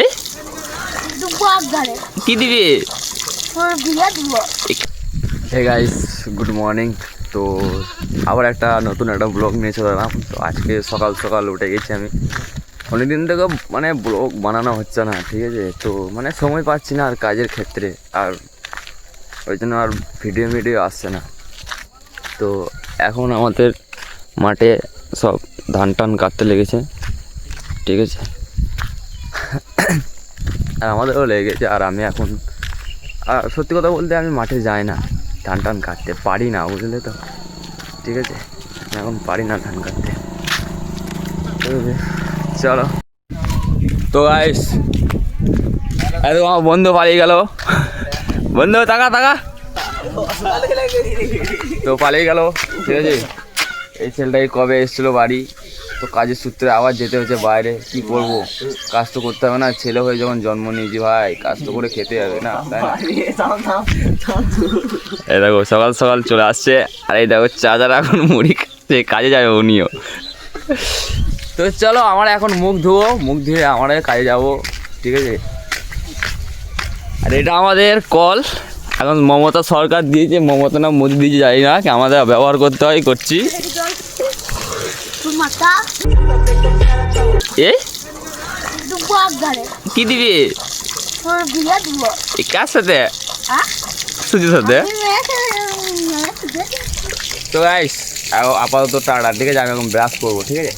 এ? কি দিব? Hey guys good morning তো আবার একটা নতুন একটা ব্লগ নিয়ে চলে এলাম। তো আজকে সকাল সকাল উঠে গেছি আমি। অনেকদিন থেকে মানে ব্লগ বানানো হচ্ছে না ঠিক আছে? তো মানে সময় পাচ্ছি না আর কাজের ক্ষেত্রে। আর ওই জন্য আর ভিডিও ভিডিও আসছে না। তো এখন আমাদের মাঠে সব ধান টান কাটতে লেগেছে ঠিক আছে? আর আমাদেরও লেগেছে, আর আমি এখন আর সত্যি কথা বলতে আমি মাঠে যাই না, ধান টান কাটতে পারি না, বুঝলে তো? ঠিক আছে? এখন পারি না ধান কাটতে। চলো। তো গাইস এত আমার বন্ধু পালিয়ে গেল। বন্ধু টাকা টাকা তো পালিয়ে গেল, ঠিক আছে? এই ছেলেটাই কবে এসেছিল বাড়ি? তো কাজের সূত্রে আবার যেতে হচ্ছে বাইরে। কি করব কাজ তো করতে হবে না। ছেলে হয়ে যখন জন্ম নিয়েছি ভাই কাজ তো করে খেতে হবে না তাই না? এই দেখো সকাল সকাল চলে আসছে। আর এই দেখো চাচার এখন মুড়ি খাচ্ছে কাজে যাবে উনিও। তো চলো আমরা এখন মুখ ধুবো মুখ ধুয়ে আমরা কাজে যাব ঠিক আছে? আর এটা আমাদের কল। এখন মমতা সরকার দিয়েছে মমতা না মোদি দিয়েছে জানি না আমাদের ব্যবহার করতে হয় করছি। তোর মাথা। এ দুবো একবারে কি দিবি? কার সাথে? সুজির সাথে? তো আপাতত টাটার দিকে যাবে এখন ব্রাশ করব ঠিক আছে?